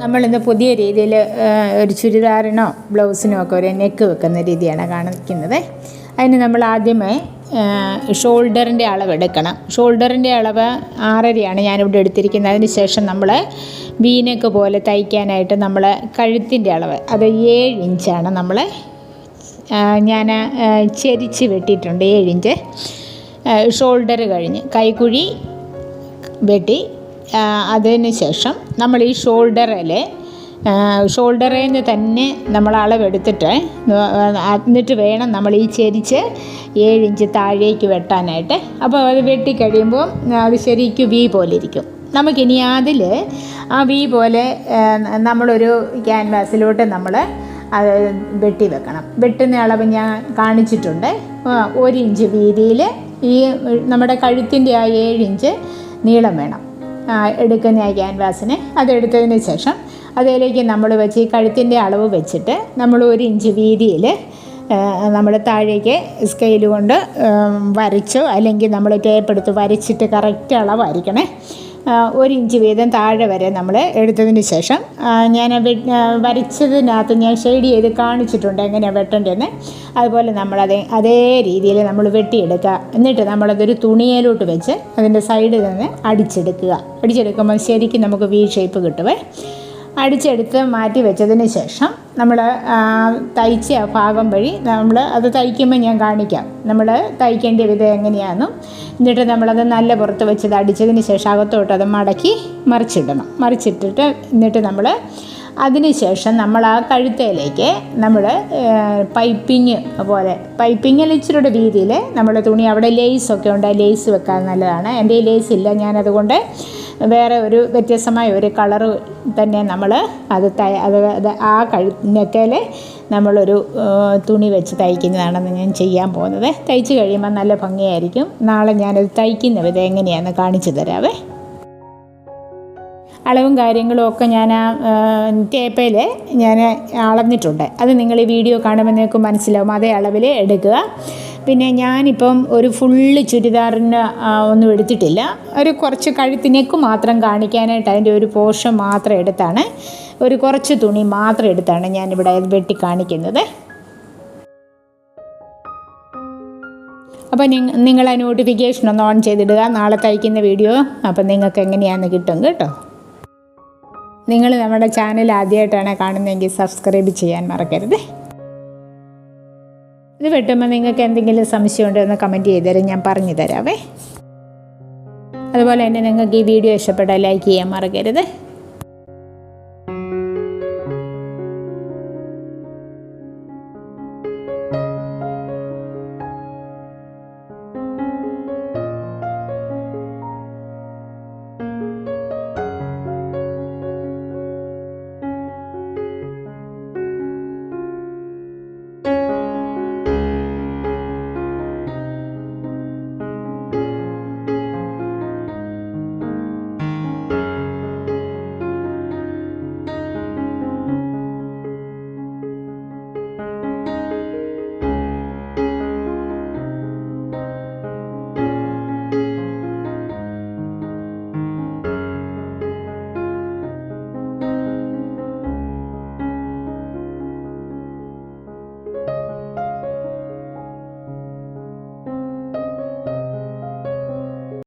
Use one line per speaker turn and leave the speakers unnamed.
നമ്മളിന്ന് പുതിയ രീതിയിൽ ഒരു ചുരിദാറിനോ ബ്ലൗസിനോ ഒക്കെ ഒരു നെക്ക് വെക്കുന്ന രീതിയാണ് കാണിക്കുന്നത്. അതിന് നമ്മൾ ആദ്യമേ ഷോൾഡറിന്റെ അളവ് എടുക്കണം. ഷോൾഡറിന്റെ അളവ് ആറരയാണ് ഞാനിവിടെ എടുത്തിരിക്കുന്നത്. അതിന് ശേഷം നമ്മൾ വീനക്ക് പോലെ തയ്ക്കാനായിട്ട് നമ്മൾ കഴുത്തിന്റെ അളവ് അത് ഏഴ് ഇഞ്ചാണ് നമ്മൾ ഞാൻ ചെരിച്ച് വെട്ടിയിട്ടുണ്ട് ഏഴ് ഇഞ്ച്. ഷോൾഡർ കഴിഞ്ഞ് കൈക്കുഴി വെട്ടി അതിന് ശേഷം നമ്മൾ ഈ ഷോൾഡറിലെ ഷോൾഡറിൽ നിന്ന് തന്നെ നമ്മൾ അളവെടുത്തിട്ട് എന്നിട്ട് വേണം നമ്മൾ ഈ ചെരിച്ച് ഏഴ് ഇഞ്ച് താഴേക്ക് വെട്ടാനായിട്ട്. അപ്പോൾ അത് വെട്ടിക്കഴിയുമ്പോൾ അത് ശരിക്കും വി പോലെ ഇരിക്കും. നമുക്കിനി അതിൽ ആ വി പോലെ നമ്മളൊരു ക്യാൻവാസിലോട്ട് നമ്മൾ അത് വെട്ടി വെക്കണം. വെട്ടുന്ന അളവ് ഞാൻ കാണിച്ചിട്ടുണ്ട്. ഒരു ഇഞ്ച് വീതിയിൽ ഈ നമ്മുടെ കഴുത്തിന്റെ ആ ഏഴ് ഇഞ്ച് നീളം വേണം. എടുക്കുന്ന ആ ക്യാൻവാസിനെ അതെടുത്തതിന് ശേഷം അതിലേക്ക് നമ്മൾ വെച്ച് ഈ കഴുത്തിന്റെ അളവ് വെച്ചിട്ട് നമ്മൾ ഒരു ഇഞ്ച് വീതിയിൽ നമ്മൾ താഴേക്ക് സ്കെയിൽ കൊണ്ട് വരച്ചോ അല്ലെങ്കിൽ നമ്മൾ ടേപ്പ് എടുത്ത് വരച്ചിട്ട് കറക്റ്റ് അളവായിരിക്കണേ. ഒരു ഇഞ്ച് വീതം താഴെ വരെ നമ്മൾ എടുത്തതിന് ശേഷം ഞാൻ വരച്ചതിനകത്ത് ഞാൻ ഷെയ്ഡ് ചെയ്ത് കാണിച്ചിട്ടുണ്ട് എങ്ങനെയാണ് വെട്ടേണ്ടതെന്ന്. അതുപോലെ നമ്മളത് അതേ രീതിയിൽ നമ്മൾ വെട്ടിയെടുക്കുക. എന്നിട്ട് നമ്മളതൊരു തുണിയിലോട്ട് വെച്ച് അതിന്റെ സൈഡിൽ നിന്ന് അടിച്ചെടുക്കുക. അടിച്ചെടുക്കുമ്പോൾ ശരിക്കും നമുക്ക് വി ഷേപ്പ് കിട്ടുമേ അടിച്ചെടുത്ത് മാറ്റി വെച്ചതിന് ശേഷം നമ്മൾ തയ്ച്ച ഭാഗം വഴി നമ്മൾ അത് തയ്ക്കുമ്പോൾ ഞാൻ കാണിക്കാം. നമ്മൾ തയ്ക്കേണ്ട വിധം എങ്ങനെയാണെന്നും എന്നിട്ട് നമ്മളത് നല്ല പുറത്ത് വെച്ചത് അടിച്ചതിന് ശേഷം അകത്തോട്ട് അത് മടക്കി മറിച്ചിടണം. മറിച്ചിട്ടിട്ട് എന്നിട്ട് നമ്മൾ അതിനുശേഷം നമ്മൾ ആ കഴുത്തേലേക്ക് നമ്മൾ പൈപ്പിങ് പോലെ പൈപ്പിങ്ങിൽ ഇച്ചിരിയുടെ രീതിയിൽ നമ്മൾ തുണി അവിടെ ലേസൊക്കെ ഉണ്ട് ലേസ് വെക്കാൻ നല്ലതാണ്. എന്റെ ലേസ് ഇല്ല ഞാനതുകൊണ്ട് വേറെ ഒരു വ്യത്യസ്തമായ ഒരു കളറ് തന്നെ നമ്മൾ അത് തയ അത് ആ കഴുത്തിനൊക്കെ നമ്മളൊരു തുണി വെച്ച് തയ്ക്കുന്നതാണെന്ന് ഞാൻ ചെയ്യാൻ പോകുന്നത്. തയ്ച്ച് കഴിയുമ്പോൾ നല്ല ഭംഗിയായിരിക്കും. നാളെ ഞാനത് തയ്ക്കുന്ന വിധം എങ്ങനെയാണെന്ന് കാണിച്ചു തരാവേ. അളവും കാര്യങ്ങളും ഒക്കെ ഞാൻ ആ ടേപ്പയിൽ ഞാൻ അളന്നിട്ടുണ്ട്. അത് നിങ്ങൾ ഈ വീഡിയോ കാണുമ്പോൾ നിങ്ങൾക്ക് മനസ്സിലാവും. അതേ അളവിൽ എടുക്കുക. പിന്നെ ഞാനിപ്പം ഒരു ഫുള്ള് ചുരിദാറിന് ഒന്നും എടുത്തിട്ടില്ല. ഒരു കുറച്ച് കഴുത്തിനേക്ക് മാത്രം കാണിക്കാനായിട്ട് അതിന്റെ ഒരു പോർഷൻ മാത്രം എടുത്താണ്. ഒരു കുറച്ച് തുണി മാത്രം എടുത്താണ് ഞാനിവിടെ വെട്ടി കാണിക്കുന്നത്. അപ്പോൾ നിങ്ങൾ ആ നോട്ടിഫിക്കേഷൻ ഒന്ന് ഓൺ ചെയ്തിടുക. നാളെ തയ്ക്കുന്ന വീഡിയോ അപ്പം നിങ്ങൾക്ക് എങ്ങനെയാണെന്ന് കിട്ടും കേട്ടോ. നിങ്ങൾ നമ്മുടെ ചാനൽ ആദ്യമായിട്ടാണ് കാണുന്നതെങ്കിൽ സബ്സ്ക്രൈബ് ചെയ്യാൻ മറക്കരുത്. ഇത് വെട്ടുമ്പോൾ നിങ്ങൾക്ക് എന്തെങ്കിലും സംശയം ഉണ്ടോ എന്ന് കമന്റ് ചെയ്തുതരാം. ഞാൻ പറഞ്ഞു തരാവേ. അതുപോലെ തന്നെ നിങ്ങൾക്ക് ഈ വീഡിയോ ഇഷ്ടപ്പെട്ടാൽ ലൈക്ക് ചെയ്യാൻ മറക്കരുത്.